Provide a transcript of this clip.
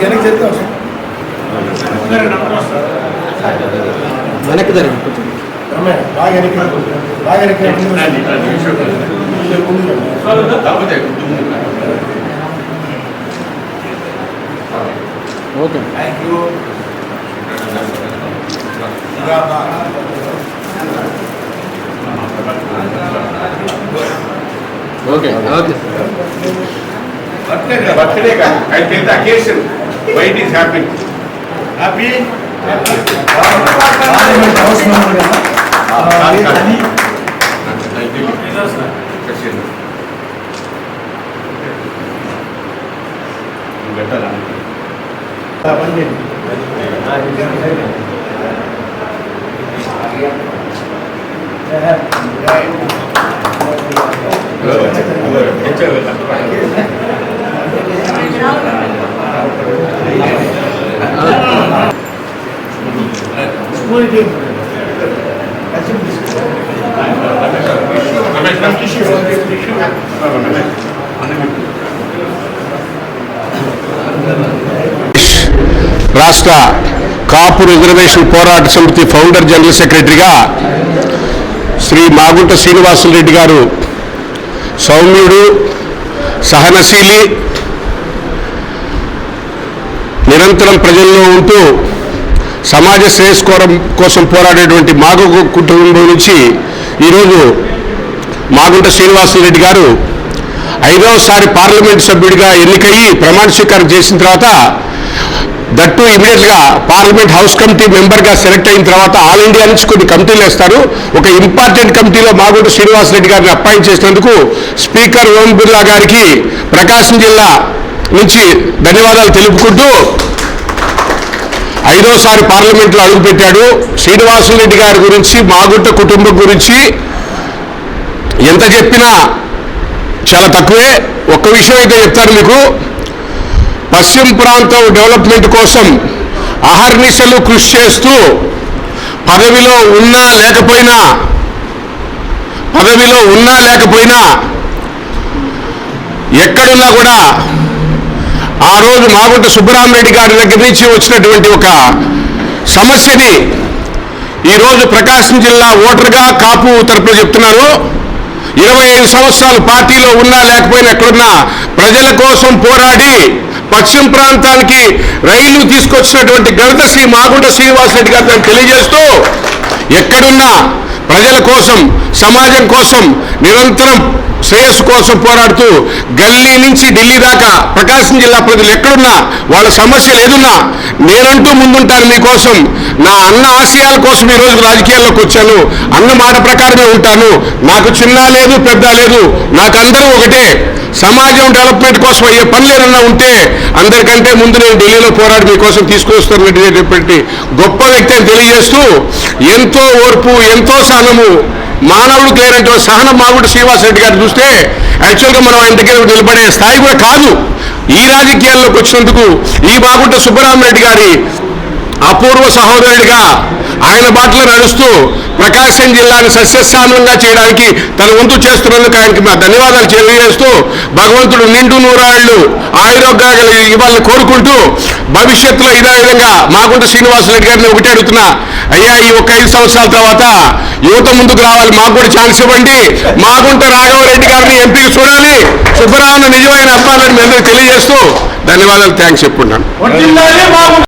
వెనక్కి చెప్తాం వెనక్కి జరిగింది బాగా వెనక్కి okay thank you okay okay birthday కాదు I take the occasion why it is happening happy Shashindra పెట్టాలా రాష్ట్ర కాపు రిజర్వేషన్ పోరాట సమితి ఫౌండర్ జనరల్ సెక్రటరీగా శ్రీ మాగుంట శ్రీనివాసులు రెడ్డి గారు సౌమ్యుడు సహనశీలి నిరంతరం ప్రజల్లో ఉంటూ సమాజ శ్రేయస్కోరం కోసం పోరాడేటువంటి మాగు కుటుంబం నుంచి ఈరోజు మాగుంట శ్రీనివాసరెడ్డి గారు ఐదవసారి పార్లమెంట్ సభ్యుడిగా ఎన్నికయ్యి ప్రమాణ స్వీకారం చేసిన తర్వాత దట్టు ఇమీడియట్గా పార్లమెంట్ హౌస్ కమిటీ మెంబర్గా సెలెక్ట్ అయిన తర్వాత ఆల్ ఇండియా నుంచి కొన్ని కమిటీలు వేస్తారు. ఒక ఇంపార్టెంట్ కమిటీలో మాగుంట శ్రీనివాసరెడ్డి గారిని అపాయింట్ చేసినందుకు స్పీకర్ ఓం బిర్లా గారికి ప్రకాశం జిల్లా నుంచి ధన్యవాదాలు తెలుపుకుంటూ ఐదోసారి పార్లమెంట్లో అడుగుపెట్టాడు. శ్రీనివాసరెడ్డి గారి గురించి మాగుంట కుటుంబం గురించి ఎంత చెప్పినా చాలా తక్కువే. ఒక్క విషయం అయితే చెప్తారు మీకు. పశ్చిమ ప్రాంతం డెవలప్మెంట్ కోసం అహర్నిశలు కృషి చేస్తూ పదవిలో ఉన్నా లేకపోయినా పదవిలో ఉన్నా లేకపోయినా ఎక్కడున్నా కూడా ఆ రోజు మాగుంట సుబ్బరామరెడ్డి గారి దగ్గర నుంచి వచ్చినటువంటి ఒక సమస్యని ఈరోజు ప్రకాశం జిల్లా ఓటర్గా కాపు తరపున చెప్తున్నాను. ఇరవై ఐదు సంవత్సరాలు పార్టీలో ఉన్నా లేకపోయినా ఎక్కడున్నా ప్రజల కోసం పోరాడి పశ్చిమ ప్రాంతానికి రైలు తీసుకొచ్చినటువంటి ఘనత శ్రీ మాగుంట శ్రీనివాసరెడ్డి గారు తెలియజేస్తూ ఎక్కడున్నా ప్రజల కోసం సమాజం కోసం నిరంతరం శ్రేయస్సు కోసం పోరాడుతూ గల్లీ నుంచి ఢిల్లీ దాకా ప్రకాశం జిల్లా ప్రజలు ఎక్కడున్నా వాళ్ళ సమస్యలు ఏదున్నా నేనంటూ ముందుంటాను మీకోసం. నా అన్న ఆశయాల కోసం ఈ రోజు రాజకీయాల్లోకి వచ్చాను. అన్న మాట ప్రకారమే ఉంటాను. నాకు చిన్న లేదు పెద్ద లేదు. నాకు అందరూ ఒకటే. సమాజం డెవలప్మెంట్ కోసం అయ్యే పనులు ఏదన్నా ఉంటే అందరికంటే ముందు నేను ఢిల్లీలో పోరాడి మీకోసం తీసుకొస్తానటువంటి గొప్ప వ్యక్తి అని తెలియజేస్తూ ఎంతో ఓర్పు ఎంతో సహనము మానవుడికి లేనటువంటి సహనం మాగుంట శ్రీనివాసరెడ్డి గారు చూస్తే యాక్చువల్గా మనం ఆయన దగ్గర నిలబడే స్థాయి కూడా కాదు. ఈ రాజకీయాల్లోకి వచ్చినందుకు ఈ మాగుంట సుబ్బరామరెడ్డి గారి అపూర్వ సహోదరుడిగా ఆయన బాటలో నడుస్తూ ప్రకాశం జిల్లాను సస్యశ్యామలంగా చేయడానికి తన వంతు చేస్తున్నందుకు ఆయనకి మా ధన్యవాదాలు తెలియజేస్తూ భగవంతుడు నిండు నూరాళ్ళు ఆయురోగ్యాలు ఇవ్వాలని కోరుకుంటూ భవిష్యత్తులో ఇదే విధంగా మాగుంట శ్రీనివాసరెడ్డి గారిని ఒకటి అడుగుతున్నా అయ్యా ఈ ఒక ఐదు సంవత్సరాల తర్వాత యువత ముందుకు రావాలి మాకు కూడా ఛాన్స్ ఇవ్వండి. మాగుంట రాఘవరెడ్డి గారిని ఎంపీ చూడాలి. సుబ్బరామన్ నిజమైన అమ్మాలని మీ అందరికీ తెలియజేస్తూ ధన్యవాదాలు థ్యాంక్స్ చెప్పుకున్నాను